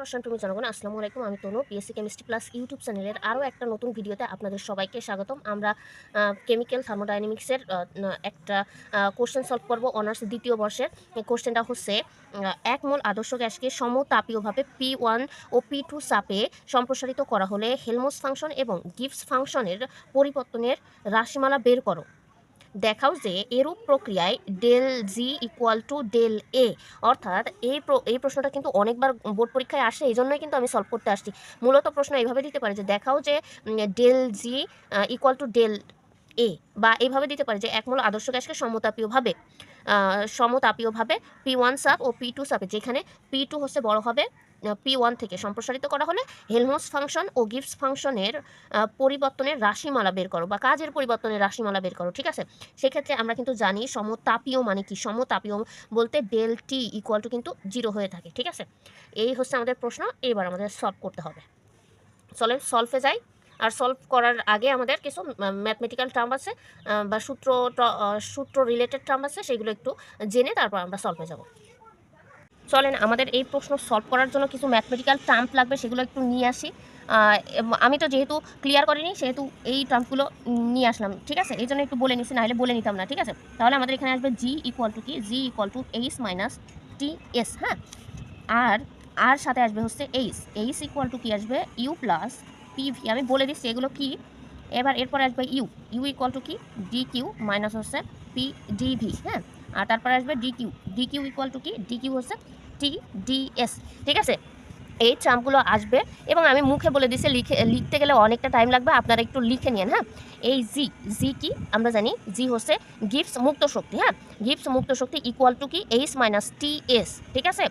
রসায়ন তুমি জনগণ। আসসালামু আলাইকুম, আমি Tanu PSC chemistry plus YouTube চ্যানেলের আরও একটা নতুন ভিডিওতে আপনাদের সবাইকে স্বাগতম। আমরা কেমিক্যাল থার্মোডাইনামিক্সের একটা কোশ্চেন সলভ করব অনার্স দ্বিতীয় বর্ষের। কোশ্চেনটা হচ্ছে এক মোল আদর্শ গ্যাসকে সমতাপীয়ভাবে পি ওয়ান ও পি টু সাপে সম্প্রসারিত করা হলে হেলমোস ফাংশন এবং গিভস ফাংশনের পরিবর্তনের রাশিমালা বের করো। দেখাও যে এরূপ প্রক্রিয়ায় del G equal to del A অর্থাৎ এই এই প্রশ্নটা কিন্তু অনেকবার বোর্ড পরীক্ষায় আসে, এই জন্যই কিন্তু আমি সলভ করতে আসছি। মূলত প্রশ্ন এইভাবে দিতে পারে যে দেখাও যে del G equal to del A বা এইভাবে দিতে পারে যে একমূল আদর্শ গ্যাসকে সমতাপীয়ভাবে সমতাপীয়ভাবে পি ওয়ান সাপ ও পি টু সাপে যেখানে পি টু হচ্ছে বড় হবে পি ওয়ান থেকে সম্প্রসারিত করা হলে হেলমোস ফাংশন ও গিফটস ফাংশনের পরিবর্তনের রাশিমালা বের করো বা কাজের পরিবর্তনের রাশিমালা বের করো, ঠিক আছে? সেক্ষেত্রে আমরা কিন্তু জানি সমতাপীয় মানে কি? সমতাপীয় বলতে ডেল টি ইকুয়াল টু কিন্তু জিরো হয়ে থাকে, ঠিক আছে? এই হচ্ছে আমাদের প্রশ্ন, এবার আমাদের সলভ করতে হবে। চলেন সলভে যাই। আর সলভ করার আগে আমাদের কিছু ম্যাথমেটিক্যাল টার্ম আছে বা সূত্র সূত্র রিলেটেড টার্ম আছে, সেগুলো একটু জেনে তারপর আমরা সলভে যাব। চলেন, আমাদের এই প্রশ্ন সলভ করার জন্য কিছু ম্যাথমেটিক্যাল টার্ম লাগবে, সেগুলো একটু নিয়ে আসি। আমি তো যেহেতু ক্লিয়ার করিনি, সেহেতু এই টার্মগুলো নিয়ে আসলাম, ঠিক আছে? এই জন্য একটু বলে নিছি, নাহলে বলে নিতাম না, ঠিক আছে? তাহলে আমাদের এখানে আসবে জি ইকুয়াল টু কি? G equal to H minus T S হ্যাঁ? আর আর সাথে আসবে হচ্ছে এইচ এইচ ইকুয়াল টু কি আসবে? ইউ প্লাস পিভি আমি বলে দিচ্ছি, এগুলো কি? এবার এরপরে আসবে ইউ ইউ ইকুয়াল টু কি? ডি কিউ মাইনাস হচ্ছে পি ডিভি হ্যাঁ? আর তারপরে আসবে ডি কিউ ইকুয়াল টু কি? ডি কিউ হচ্ছে টি ডি এস ঠিক আছে? এই চামগুলো আসবে এবং আমি মুখে বলে দিছি, লিখে, লিখতে গেলে অনেকটা টাইম লাগবে, আপনারা একটু লিখে নিন হ্যাঁ? এই জি জি কি? আমরা জানি জি হচ্ছে গিফটস মুক্ত শক্তি হ্যাঁ? গিফটস মুক্ত শক্তি ইকুয়াল টু কি? এইচ মাইনাস টি এস ঠিক আছে?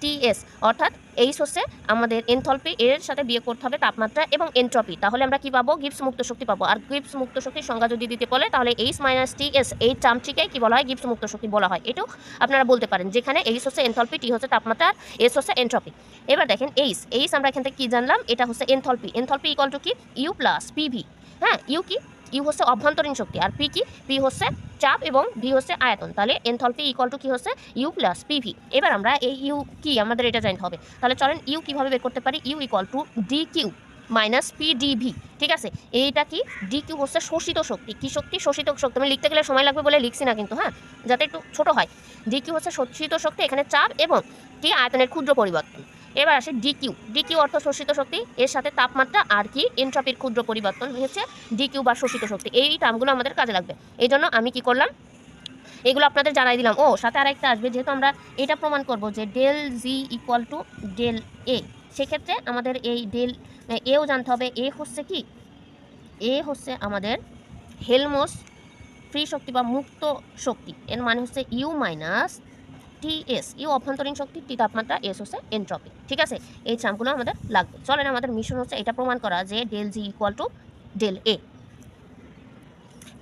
টি এস অর্থাৎ এইচ হচ্ছে আমাদের এনথলপি এর সাথে বিয়ে করতে হবে তাপমাত্রা এবং এনট্রপি তাহলে আমরা কি পাবো? গিফটস মুক্ত শক্তি পাবো। আর গিফটস মুক্ত শক্তির সংজ্ঞা যদি দিতে বলে, তাহলে এইচ মাইনাস টি এস এই চামচিকে কি বলা হয়? গিফটস মুক্ত শক্তি বলা হয়। এটাও আপনারা বলতে পারেন, যেখানে এইচ হচ্ছে এনথলপি টি হচ্ছে তাপমাত্রা আর এস হচ্ছে এনট্রপি এবার দেখেন এইচ এইচ আমরা এখান থেকে কি জানলাম? এটা হচ্ছে এনথলপি এনথলপি ইকুয়াল টু কি? ইউ প্লাস পিভি হ্যাঁ ইউ কি? ইউ হচ্ছে অভ্যন্তরীণ শক্তি। আর পি কি? পি হচ্ছে চাপ এবং ভি হচ্ছে আয়তন। তাহলে এনথলপি ইকুয়াল টু কী হচ্ছে? ইউ প্লাস পিভি এবার আমরা এই ইউ কি আমাদের এটা জানতে হবে। তাহলে চলেন ইউ কীভাবে বের করতে পারি? U equal to D Q minus P DV ঠিক আছে? এইটা কি? ডি কিউ হচ্ছে শোষিত শক্তি। কি শক্তি? শোষিত শক্তি। আমি লিখতে গেলে সময় লাগবে বলে লিখছি না কিন্তু হ্যাঁ? যাতে একটু ছোটো হয়। ডি কিউ হচ্ছে শোষিত শক্তি, এখানে চাপ এবং কি আয়তনের ক্ষুদ্র পরিবর্তন। এবার আসে ডিকিউ ডিকিউ অর্থ শোষিত শক্তি, এর সাথে তাপমাত্রা আর কি এন্ট্রপির ক্ষুদ্র পরিবর্তন হচ্ছে ডিকিউ বা শোষিত শক্তি, এই টার্মগুলো আমাদের কাজে লাগবে। এই জন্য আমি কি করলাম? এগুলো আপনাদের জানাই দিলাম। ও, সাথে আরেকটা আসবে, যেহেতু আমরা এটা প্রমাণ করব যে del G equal to del A সেক্ষেত্রে আমাদের এই ডেল এও জানতে হবে, এ হচ্ছে কি? এ হচ্ছে আমাদের হেলমোস ফ্রি শক্তি বা মুক্ত শক্তি। এর মানে হচ্ছে U minus T S U অভ্যন্তরীণ শক্তি টি তাপমাত্রা এস হচ্ছে এনট্রপি ঠিক আছে? এই চামগুলো আমাদের লাগবে। চলেন আমাদের মিশন হচ্ছে এটা প্রমাণ করা যে del G equal to del A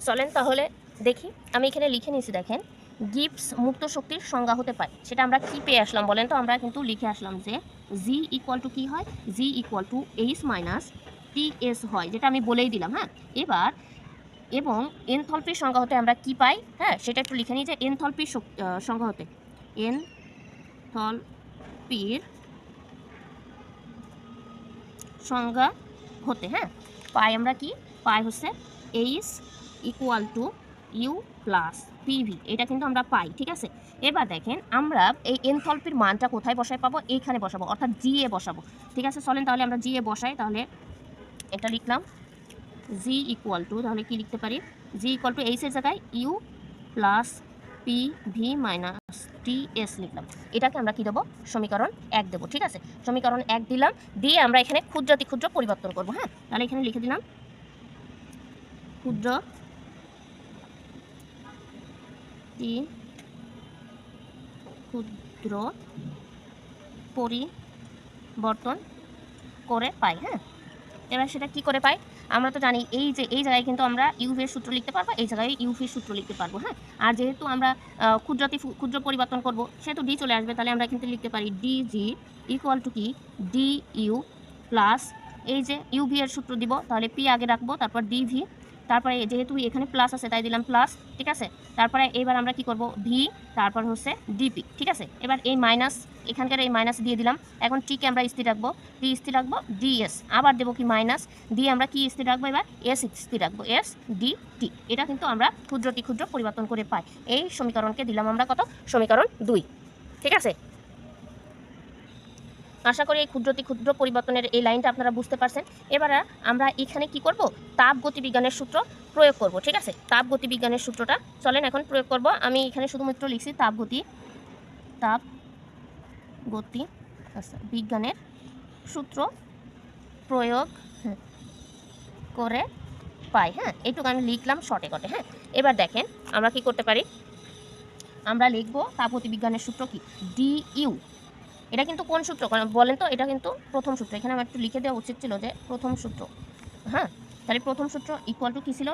চলেন তাহলে দেখি, আমি এখানে লিখে নিয়েছি দেখেন গিপস মুক্ত শক্তির সংজ্ঞা হতে পারে। সেটা আমরা কি পেয়ে আসলাম বলেন তো? আমরা কিন্তু লিখে আসলাম যে জি ইকুয়াল টু কী হয়? G equal to H minus T S হয়, যেটা আমি বলেই দিলাম হ্যাঁ? এবার, এবং এনথলপির সংজ্ঞা হতে আমরা কি পাই? হ্যাঁ সেটা একটু লিখে নিই যে এনথলপির সংজ্ঞা হতে এনথলপির সংজ্ঞা হতে হ্যাঁ? পাই আমরা কি? পাই হচ্ছে H equal to U plus PV এটা কিন্তু আমরা পাই, ঠিক আছে? এবার দেখেন, আমরা এই এনথলপির মানটা কোথায় বসায় পাবো? এইখানে বসাবো, অর্থাৎ জি এ বসাবো। ঠিক আছে? চলেন তাহলে আমরা জি এ বসাই, তাহলে এটা লিখলাম জি ইকুয়াল টু তাহলে কি লিখতে পারি? জি ইকুয়াল টু এইচের জায়গায় U plus P V minus T S লিখলাম। এটাকে আমরা কি দেবো? সমীকরণ এক দেবো, ঠিক আছে? সমীকরণ এক দিলাম, দিয়ে আমরা এখানে ক্ষুদ্রাতি ক্ষুদ্র পরিবর্তন করব হ্যাঁ? তাহলে এখানে লিখে দিলাম, ক্ষুদ্র টি ক্ষুদ্র পরিবর্তন করে পাই হ্যাঁ? এবার সেটা কি করে পাই? আমরা তো জানি এই যে, এই জায়গায় কিন্তু আমরা ইউভির সূত্র লিখতে পারব, এই জায়গায় ইউভির সূত্র লিখতে পারব হ্যাঁ? আর যেহেতু আমরা ক্ষুদ্রতি ক্ষুদ্র পরিবর্তন করব, সেহেতু ডি চলে আসবে, তাহলে আমরা কিন্তু লিখতে পারি ডি জি ইকুয়াল টু কি? ডি ইউ প্লাস এই যে ইউভি এর সূত্র দিব, তাহলে পি আগে রাখব, তারপর ডিভি তারপরে যেহেতু এখানে প্লাস আছে, তাই দিলাম প্লাস ঠিক আছে? তারপরে এবার আমরা কি করব? ভি তারপর হচ্ছে ডিপি ঠিক আছে? এবার এই মাইনাস এখানকার এই মাইনাস দিয়ে দিলাম। এখন টিকে আমরা স্থির রাখব। টি স্থির রাখব ডিএস আবার দেবো কি মাইনাস দিয়ে আমরা কি স্থির রাখব এবার? এস স্থির রাখব। এস ডি টি এটা কিন্তু আমরা ক্ষুদ্রটি ক্ষুদ্র পরিবর্তন করে পাই। এই সমীকরণকে দিলাম আমরা কত? সমীকরণ দুই। ঠিক আছে? আশা করি এই ক্ষুদ্রতি ক্ষুদ্র পরিবর্তনের এই লাইনটা আপনারা বুঝতে পারছেন। এবার আমরা এখানে কি করব? তাপ গতিবিজ্ঞানের সূত্র প্রয়োগ করব ঠিক আছে? তাপ গতিবিজ্ঞানের সূত্রটা চলেন এখন প্রয়োগ করব। আমি এখানে শুধুমাত্র লিখছি তাপ গতি তাপ গতি আচ্ছা বিজ্ঞানের সূত্র প্রয়োগ হ্যাঁ, করে পাই হ্যাঁ এইটুকু আমি লিখলাম শর্টে কটে হ্যাঁ। এবার দেখেন আমরা কি করতে পারি? আমরা লিখব তাপগতি বিজ্ঞানের সূত্র কি? ডি ইউ এটা কিন্তু কোন সূত্র? বলেন তো, এটা কিন্তু প্রথম সূত্র। এখানে আমার একটু লিখে দেওয়া উচিত ছিল যে প্রথম সূত্র। হ্যাঁ? তাহলে প্রথম সূত্র ইকুয়াল টু কী ছিল?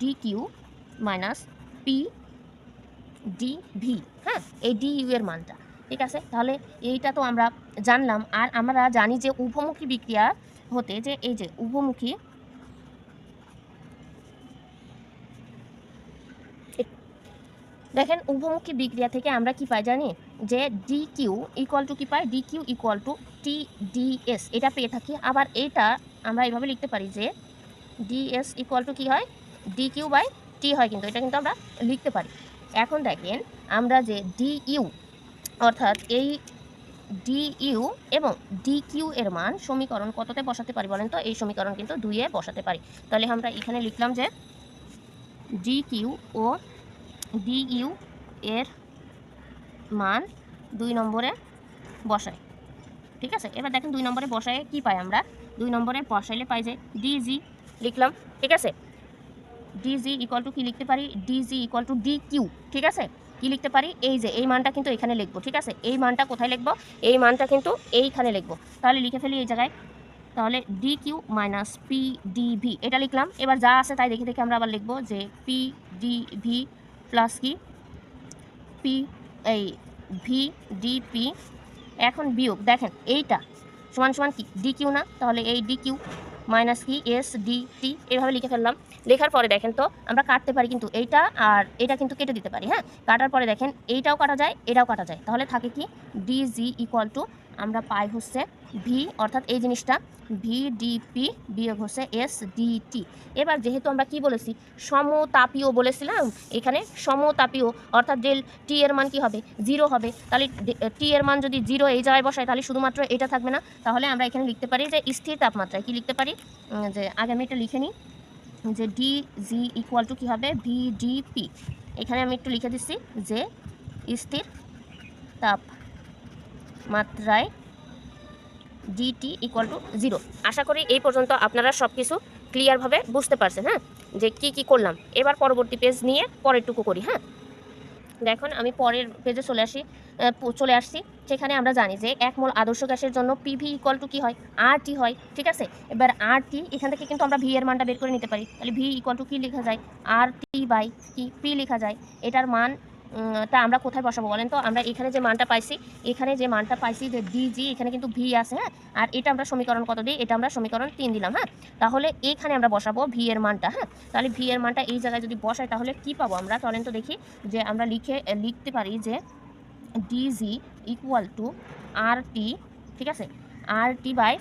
D Q minus P D V হ্যাঁ? এই ডি ইউ এর মানটা। ঠিক আছে? তাহলে এইটা তো আমরা জানলাম। আর আমরা জানি যে উভমুখী বিক্রিয়া হতে যে এই যে উভমুখী দেখেন, উভমুখী বিক্রিয়া থেকে আমরা কি পাই জানি? যে ডি কিউ ইকুয়াল টু কি পাই D Q equal to T DS এটা পেয়ে থাকি। আবার এটা আমরা এইভাবে লিখতে পারি যে ডিএস ইকুয়াল টু কী হয়? ডি কিউ বাই টি হয় কিন্তু। এটা কিন্তু আমরা লিখতে পারি। এখন দেখেন, আমরা যে ডি ইউ অর্থাৎ এই ডি ইউ এবং ডি কিউ এর মান সমীকরণ কততে বসাতে পারি বলেন তো? এই সমীকরণ কিন্তু দুইয়ে বসাতে পারি। তাহলে আমরা এখানে লিখলাম যে ডি কিউ ও ডি ইউ এর মান দুই নম্বরে বসাই। ঠিক আছে? এবার দেখেন দুই নম্বরে বসায় কি পাই আমরা? দুই নম্বরে বসাইলে পাই যে ডিজি লিখলাম। ঠিক আছে? ডিজি ইকুয়াল টু কি লিখতে পারি? DG equal to D Q ঠিক আছে? কি লিখতে পারি? এই যে, এই মানটা কিন্তু এখানে লিখব। ঠিক আছে? এই মানটা কোথায় লিখব? এই মানটা কিন্তু এইখানে লিখব। তাহলে লিখে ফেলি এই জায়গায়। তাহলে D Q minus P D V এটা লিখলাম। এবার যা আছে তাই দেখে দেখে আমরা আবার লিখব যে পি ডি ভি প্লাস কি? পি এই ভি ডি পি এখন বিয়োগ। দেখেন, এইটা সমান সমান কি? ডি কিউ না? তাহলে এই ডি কিউ মাইনাস কি এস ডি টি এভাবে লিখে ফেললাম। লেখার পরে দেখেন তো, আমরা কাটতে পারি কিন্তু এইটা আর এটা কিন্তু কেটে দিতে পারি হ্যাঁ? কাটার পরে দেখেন, এইটাও কাটা যায়, এটাও কাটা যায়। তাহলে থাকে কি? ডি জি ইকুয়াল টু আমরা পাই হচ্ছে ভি অর্থাৎ এই জিনিসটা ভি ডিপি বিয়োগ হচ্ছে এস ডিটি এবার যেহেতু আমরা কি বলেছি? সমতাপীয় বলেছিলাম, এখানে সমতাপীয়, অর্থাৎ ডেল টি এর মান কি হবে? জিরো হবে। তাহলে টি এর মান যদি জিরো এই জায়গায় বসায় তাহলে শুধুমাত্র এটা থাকবে না। তাহলে আমরা এখানে লিখতে পারি যে স্থির তাপমাত্রায় কি লিখতে পারি? যে আগে আমি এটা লিখে নিই, যে ডি জি ইকুয়াল টু কী হবে? ভি ডিপি এখানে আমি একটু লিখে দিচ্ছি যে স্থির তাপমাত্রায় ডিটি ইকুয়াল টু জিরো আশা করি এই পর্যন্ত আপনারা সব কিছু ক্লিয়ারভাবে বুঝতে পারছেন হ্যাঁ? যে কি কি করলাম। এবার পরবর্তী পেজ নিয়ে পরেরটুকু করি হ্যাঁ? দেখুন, আমি পরের পেজে চলে আসি চলে আসছি সেখানে আমরা জানি যে এক মোল আদর্শ গ্যাসের জন্য পিভি ইকুয়াল টু কী হয়? আর টি হয়, ঠিক আছে? এবার আর টি এখান থেকে কিন্তু আমরা ভি এর মানটা বের করে নিতে পারি। তাহলে ভি ইকুয়াল টু কী লেখা যায়? আর টি বাই কি? পি লেখা যায়। এটার মান টা আমরা কোথায় বসাবো বলেন তো? আমরা এখানে যে মানটা পাইছি, এখানে যে মানটা পাইছি যে ডিজি এখানে কিন্তু ভি আছে হ্যাঁ? আর এটা আমরা সমীকরণ কত দিই? এটা আমরা সমীকরণ তিন দিলাম হ্যাঁ? তাহলে এখানে আমরা বসাবো ভি এর মানটা হ্যাঁ? তাহলে ভি এর মানটা এই জায়গায় যদি বসাই, তাহলে কি পাবো আমরা? চলেন তো দেখি যে আমরা লিখে লিখতে পারি যে DG equal to R T ঠিক আছে? R T by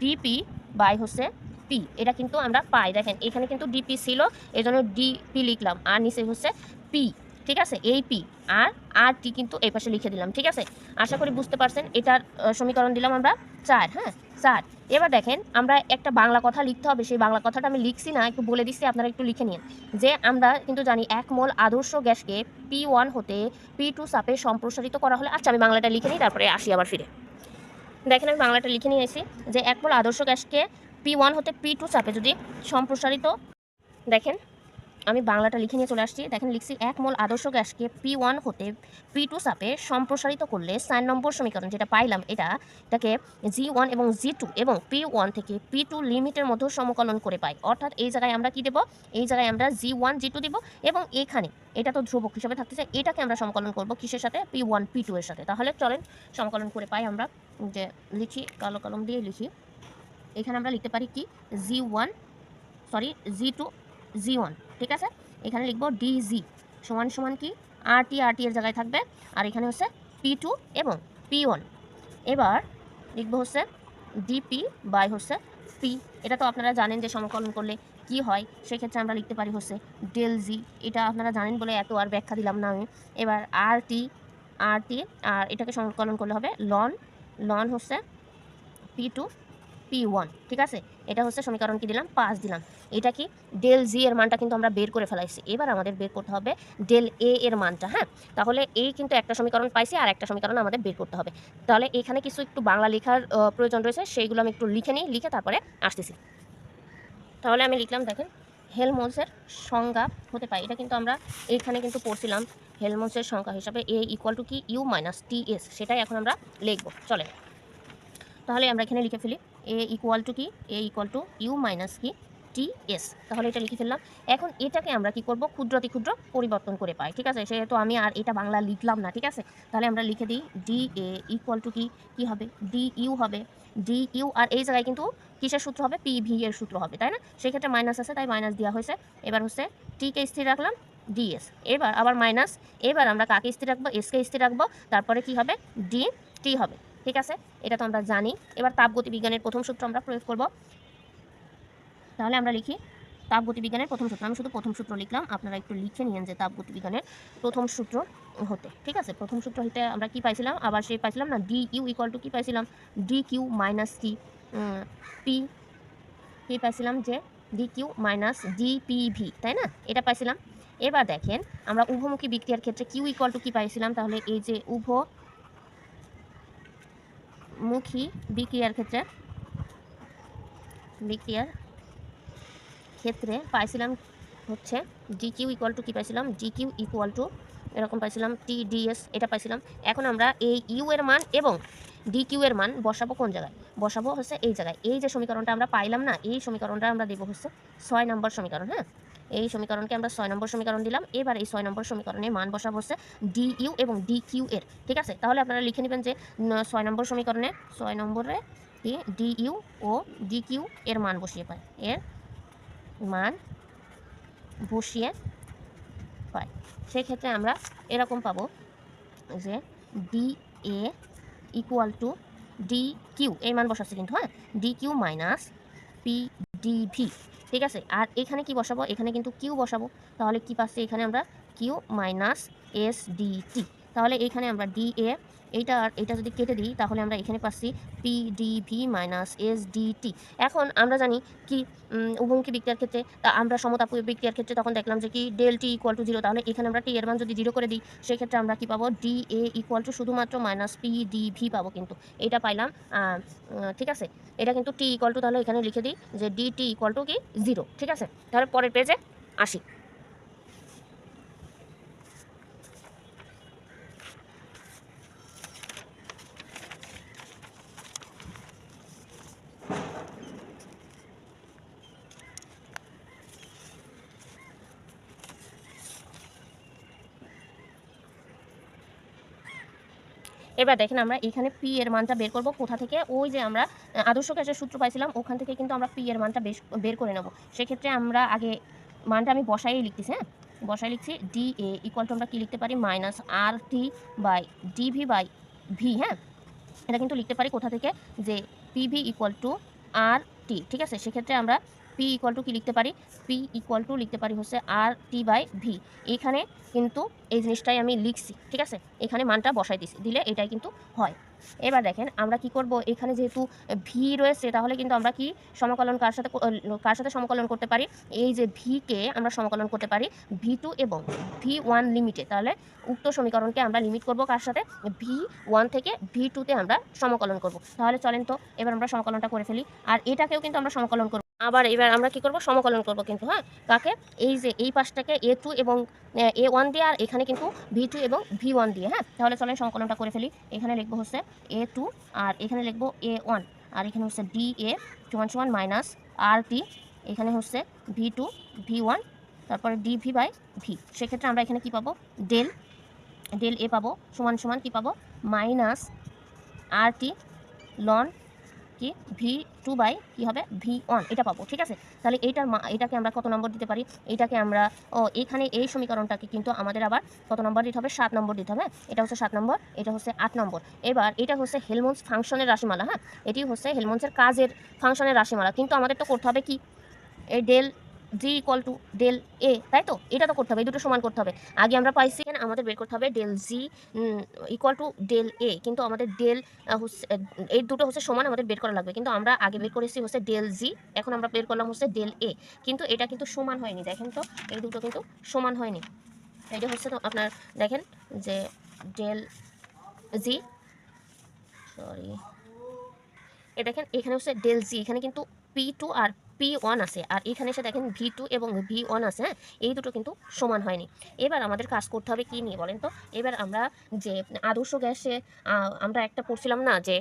DP by হচ্ছে পি এটা কিন্তু আমরা পাই। দেখেন, এখানে কিন্তু ডিপি ছিল এই জন্য ডিপি লিখলাম। আর নিচে হচ্ছে পি ঠিক আছে? এই পি আর আর টি কিন্তু এই পাশে লিখে দিলাম, ঠিক আছে? আশা করি বুঝতে পারছেন, এটার সমীকরণ দিলাম আমরা চার হ্যাঁ? চার। এবার দেখেন, আমরা একটা বাংলা কথা লিখতে হবে, সেই বাংলা কথাটা আমি লিখছি না, একটু বলে দিচ্ছি, আপনারা একটু লিখে নিন। যে আমরা কিন্তু জানি এক মোল আদর্শ গ্যাসকে পি ওয়ান হতে পি টু সাপে সম্প্রসারিত করা হলে আচ্ছা আমি বাংলাটা লিখে নিই, তারপরে আসি আবার ফিরে। দেখেন, আমি বাংলাটা লিখে নিয়ে এসেছি যে এক মোল আদর্শ গ্যাসকে পি ওয়ান হতে পি টু চাপে যদি সম্প্রসারিত, দেখেন আমি বাংলাটা লিখে নিয়ে চলে আসছি। দেখেন, লিখছি এক মোল আদর্শ গ্যাসকে পি ওয়ান হতে পি টু সাপে সম্প্রসারিত করলে চার নম্বর সমীকরণ যেটা পাইলাম এটা, এটাকে জি ওয়ান এবং জি টু এবং পি ওয়ান থেকে পি টু লিমিটের মধ্যে সমকলন করে পাই। অর্থাৎ এই জায়গায় আমরা কি দেবো? এই জায়গায় আমরা জি ওয়ান জি টু দেবো এবং এখানে, এটা তো ধ্রুবক হিসাবে থাকতেছে, এটাকে আমরা সমকলন করব কিসের সাথে? পি ওয়ান পি টু এর সাথে। তাহলে চলেন, সমকলন করে পাই আমরা, যে লিখি, কালো কলম দিয়ে লিখি। এখানে আমরা লিখতে পারি কি? G one sorry G two G one ঠিক আছে? এখানে লিখব ডিজি সমান সমান কি? আর টি আর টি এর জায়গায় থাকবে। আর এখানে হচ্ছে পি টু এবং পি ওয়ান এবার লিখব হচ্ছে ডিপি বাই হচ্ছে পি এটা তো আপনারা জানেন যে সমাকলন করলে কি হয়? সেক্ষেত্রে আমরা লিখতে পারি হচ্ছে ডেল জি এটা আপনারা জানেন বলে এত আর ব্যাখ্যা দিলাম না আমি। এবার আর টি আর টি আর এটাকে সংকলন করলে হবে লন লন হচ্ছে পি টু পি ওয়ান ঠিক আছে? এটা হচ্ছে সমীকরণ কি দিলাম? পাঁচ দিলাম। এটা কি? ডেল জি এর মানটা কিন্তু আমরা বের করে ফেলাইছি। এবার আমাদের বের করতে হবে ডেল এ এর মানটা হ্যাঁ? তাহলে এই কিন্তু একটা সমীকরণ পাইছি আর একটা সমীকরণ আমাদের বের করতে হবে। তাহলে এখানে কিছু একটু বাংলা লেখার প্রয়োজন রয়েছে, সেইগুলো আমি একটু লিখে নিই, লিখে তারপরে আসতেছি। তাহলে আমি লিখলাম, দেখেন হেলমোলসের সংজ্ঞা হতে পারে। এটা কিন্তু আমরা এইখানে কিন্তু পড়ছিলাম হেলমোলসের সংখ্যা হিসাবে এ ইকুয়াল টু কি? ইউ মাইনাস টি এস সেটাই এখন আমরা লিখব। চলে তাহলে আমরা এখানে লিখে ফেলি। এ ইকুয়াল টু কি? A equal to U minus কি? টি এস তাহলে এটা লিখে ফেললাম। এখন এটাকে আমরা কি করব? ক্ষুদ্রতি ক্ষুদ্র পরিবর্তন করে পাই, ঠিক আছে? সেহেতু আমি আর এটা বাংলা লিখলাম না, ঠিক আছে? তাহলে আমরা লিখে দিই ডি এ ইকুয়াল টু কি? কী হবে? ডি ইউ হবে। ডি ইউ আর এই জায়গায় কিন্তু কিসের সূত্র হবে? পি ভি এর সূত্র হবে, তাই না? সেক্ষেত্রে মাইনাস আছে, তাই মাইনাস দেওয়া হয়েছে। এবার হচ্ছে টিকে স্থির রাখলাম ডিএস এবার আবার মাইনাস এবার আমরা কাকে স্থির রাখব? এসকে স্থির রাখব। তারপরে কি হবে? ডি টি হবে। ঠিক আছে? এটা তো আমরা জানি। এবার তাপগতি বিজ্ঞানের প্রথম সূত্র আমরা প্রয়োগ করব। তাহলে আমরা লিখি তাপগতি বিজ্ঞানের প্রথম সূত্র। আমি শুধু প্রথম সূত্র লিখলাম, আপনারা একটু লিখে নিয়েন যে তাপগতি বিজ্ঞানের প্রথম সূত্র হতে। ঠিক আছে? প্রথম সূত্র হতে আমরা কি পাইছিলাম? আবার সেই পাইছিলাম না ডি ইউ ইকুয়াল টু কি পাইছিলাম? D Q minus T P কি পাইছিলাম যে? ডি কিউ মাইনাস ডিপিভি তাই না? এটা পাইছিলাম। এবার দেখেন, আমরা উভমুখী বিক্রিয়ার ক্ষেত্রে কিউ ইকুয়াল টু কি পাইছিলাম? তাহলে এই যে উভ মুখী বিক্রিয়ার ক্ষেত্রে বিক্রিয়ার ক্ষেত্রে পাইছিলাম হচ্ছে ডি কিউ ইকুয়াল টু কী পাইছিলাম? ডি কিউ ইকুয়াল টু এরকম পাইছিলাম টি ডিএস এটা পাইছিলাম। এখন আমরা এই ইউ এর মান এবং ডি কিউ এর মান বসাবো কোন জায়গায়? বসাবো হচ্ছে এই জায়গায়। এই যে সমীকরণটা আমরা পাইলাম না, এই সমীকরণটা আমরা দেবো হচ্ছে ছয় নম্বর সমীকরণ হ্যাঁ? এই সমীকরণকে আমরা ছয় নম্বর সমীকরণ দিলাম। এবার এই ছয় নম্বর সমীকরণে মান বসাবো হচ্ছে ডি ইউ এবং ডি কিউ এর, ঠিক আছে? তাহলে আপনারা লিখে নেবেন যে ছয় নম্বর সমীকরণে, ছয় নম্বরে ডি ইউ ও ডি কিউ এর মান বসিয়ে পায়। এর মান বসিয়ে পাই সেক্ষেত্রে আমরা এরকম পাবো যে D A equal to D Q এই মান বসাচ্ছি কিন্তু হ্যাঁ? D Q minus P D V ঠিক আছে? আর এখানে কি বসাবো? এখানে কিন্তু কিউ বসাবো। তাহলে কি পাচ্ছি? এখানে আমরা Q minus S D T তাহলে এখানে আমরা ডি এ এইটা আর এটা যদি কেটে দিই, তাহলে আমরা এখানে পাচ্ছি P D V minus S D T এখন আমরা জানি কি উভমুখী বিক্রিয়ার ক্ষেত্রে, তা আমরা সমতাপ বিক্রিয়ার ক্ষেত্রে তখন দেখলাম যে কি del T equal to zero তাহলে এখানে আমরা টি এর মান যদি জিরো করে দিই, সেক্ষেত্রে আমরা কি পাবো? ডি এ ইকুয়াল টু শুধুমাত্র মাইনাস পি ডি ভি পাবো কিন্তু। এটা পাইলাম ঠিক আছে? এটা কিন্তু টি ইকুয়াল টু তাহলে এখানে লিখে দিই যে ডি টি ইকুয়াল টু কি? জিরো ঠিক আছে? তাহলে পরের পেজে আসি। এবার দেখেন আমরা এখানে পি এর মানটা বের করব। কোথা থেকে? ওই যে আমরা আদর্শ গ্যাসের সূত্র পাইছিলাম, ওখান থেকে কিন্তু আমরা পি এর মানটা বেশ, বের করে নেব। সেক্ষেত্রে আমরা আগে মানটা আমি বসাই লিখতেছি হ্যাঁ? বসাই লিখছি ডি এ ইকুয়াল টু আমরা কি লিখতে পারি? Minus R T by DV by V হ্যাঁ? এটা কিন্তু লিখতে পারি কোথা থেকে? যে PV equal to R T ঠিক আছে? সেক্ষেত্রে আমরা পি ইকুয়াল টু কি লিখতে পারি? পি ইকুয়াল টু লিখতে পারি হচ্ছে আর টি বাই ভি এখানে কিন্তু এই জিনিসটাই আমি লিখছি, ঠিক আছে? এখানে মানটা বসাই দিছি, দিলে এটাই কিন্তু হয়। এবার দেখেন আমরা কি করব? এখানে যেহেতু ভি রয়েছে, তাহলে কিন্তু আমরা কি সমকলন কার সাথে কার সাথে সমকলন করতে পারি? এই যে ভিকে আমরা সমকলন করতে পারি ভি টু এবং ভি ওয়ান লিমিটে তাহলে উক্ত সমীকরণকে আমরা লিমিট করব কার সাথে? ভি ওয়ান থেকে ভি টুতে আমরা সমকলন করব। তাহলে চলেন তো, এবার আমরা সমকলনটা করে ফেলি। আর এটাকেও কিন্তু আমরা সমাকলন করব। আবার এবার আমরা কি করব? সমকলন করব কিন্তু হ্যাঁ? কাকে? এই যে এই পাশটাকে এ টু এবং, এ ওয়ান দিয়ে আর এখানে কিন্তু ভি টু এবং ভি ওয়ান দিয়ে হ্যাঁ? তাহলে চলেন সংকলনটা করে ফেলি। এখানে লিখব হচ্ছে এ টু আর এখানে লিখব এ ওয়ান আর এখানে হচ্ছে ডি এ সমান সমান মাইনাস আর টি এখানে হচ্ছে ভি টু ভি ওয়ান তারপরে ডি ভি বাই ভি সেক্ষেত্রে আমরা এখানে কি পাবো? ডেল ডেল এ পাবো, সমান সমান কি পাবো? মাইনাস আর টি লন কি? ভি টু বাই কী হবে? ভি ওয়ান এটা পাবো, ঠিক আছে? তাহলে এইটার এটাকে আমরা কত নম্বর দিতে পারি? এটাকে আমরা, ও, এখানে এই সমীকরণটাকে কিন্তু আমাদের আবার কত নম্বর দিতে হবে? সাত নম্বর দিতে হবে এটা হচ্ছে সাত নম্বর, এটা হচ্ছে আট নম্বর। এবার এটা হচ্ছে হেলমন্স ফাংশনের রাশিমালা হ্যাঁ? এটি হচ্ছে হেলমন্সের কাজের ফাংশনের রাশিমালা, কিন্তু আমাদের তো করতে হবে কি? এই del G equal to del A তাই তো? এটা তো করতে হবে, এই দুটো সমান করতে হবে। আগে আমরা পাইছি এখানে আমাদের বের করতে হবে del G equal to del A কিন্তু আমাদের ডেল হচ্ছে এই দুটো হচ্ছে সমান, আমাদের বের করা লাগবে। কিন্তু আমরা আগে বের করেছি হচ্ছে ডেল জি এখন আমরা বের করলাম হচ্ছে ডেল এ কিন্তু এটা কিন্তু সমান হয়নি, দেখেন তো, এই দুটো কিন্তু সমান হয়নি। এটা হচ্ছে তো আপনার, দেখেন যে ডেল জি সরি এ দেখেন এখানে হচ্ছে ডেল জি এখানে কিন্তু পি টু আর পি ওয়ান আছে। আর এখানে এসে দেখেন ভি টু এবং ভি ওয়ান আছে হ্যাঁ? এই দুটো কিন্তু সমান হয়নি। এবার আমাদের কাজ করতে হবে কি নিয়ে বলেন তো? এবার আমরা যে আদর্শ গ্যাসে আমরা একটা পড়ছিলাম না যে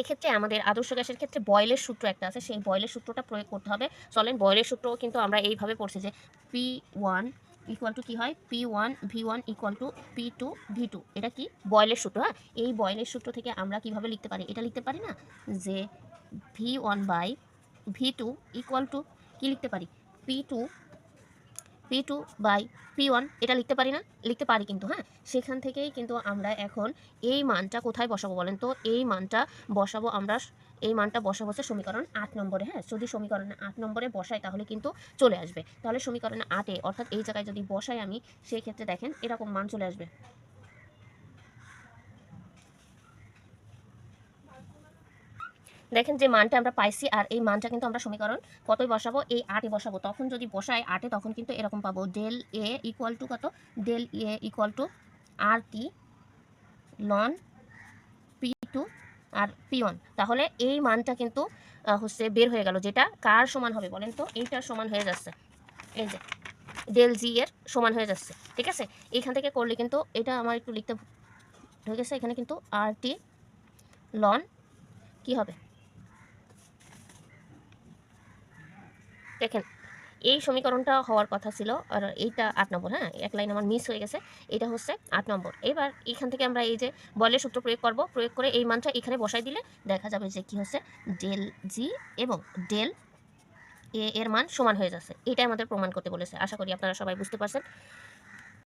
এক্ষেত্রে আমাদের আদর্শ গ্যাসের ক্ষেত্রে বয়লের সূত্র একটা আছে, সেই বয়লের সূত্রটা প্রয়োগ করতে হবে। চলেন, বয়লের সূত্রও কিন্তু আমরা এইভাবে পড়ছি যে পি ওয়ান ইকুয়াল টু কী হয়? P one V one equal to P two V two এটা কি? বয়লের সূত্র হ্যাঁ? এই বয়লের সূত্র থেকে আমরা কীভাবে লিখতে পারি? এটা লিখতে পারি না? যে V one by V two equal to কী লিখতে পারি? P two P two by P one এটা লিখতে পারি না? লিখতে পারি কিন্তু হ্যাঁ? সেখান থেকেই কিন্তু আমরা এখন এই মানটা কোথায় বসাবো বলেন তো? এই মানটা বসাবো আমরা, এই মানটা বসাবো হচ্ছে সমীকরণ আট নম্বরে হ্যাঁ? যদি সমীকরণে আট নম্বরে বসাই তাহলে কিন্তু চলে আসবে। তাহলে সমীকরণে আটে, অর্থাৎ এই জায়গায় যদি বসাই আমি, সেই ক্ষেত্রে দেখেন এরকম মান চলে আসবে। দেখেন যে মানটা আমরা পাইছি আর এই মানটা কিন্তু আমরা সমীকরণ কতই বসাবো? এই আটে বসাবো। তখন যদি বসাই আটে, তখন কিন্তু এরকম পাবো। ডেল এ ইকুয়াল টু কত? Del A equal to R T ln P two R P one তাহলে এই মানটা কিন্তু হচ্ছে বের হয়ে গেল। যেটা কার সমান হবে বলেন তো? এইটার সমান হয়ে যাচ্ছে। এই যে ডেল জি এর সমান হয়ে যাচ্ছে। ঠিক আছে? এইখান থেকে করলে কিন্তু এটা আমার একটু লিখতে হয়ে গেছে। এখানে কিন্তু আর টি লন কি হবে? দেখেন, এই সমীকরণটা হওয়ার কথা ছিল, আর এইটা আট নম্বর হ্যাঁ? এক লাইন আমার মিস হয়ে গেছে এটা হচ্ছে আট নম্বর। এবার এখান থেকে আমরা এই যে বলের সূত্র প্রয়োগ করব, প্রয়োগ করে এই মানটা এখানে বসাই দিলে দেখা যাবে যে কি হচ্ছে ডেল জি এবং ডেল এ এর মান সমান হয়ে যাচ্ছে। এটাই আমাদের প্রমাণ করতে বলেছে। আশা করি আপনারা সবাই বুঝতে পারছেন।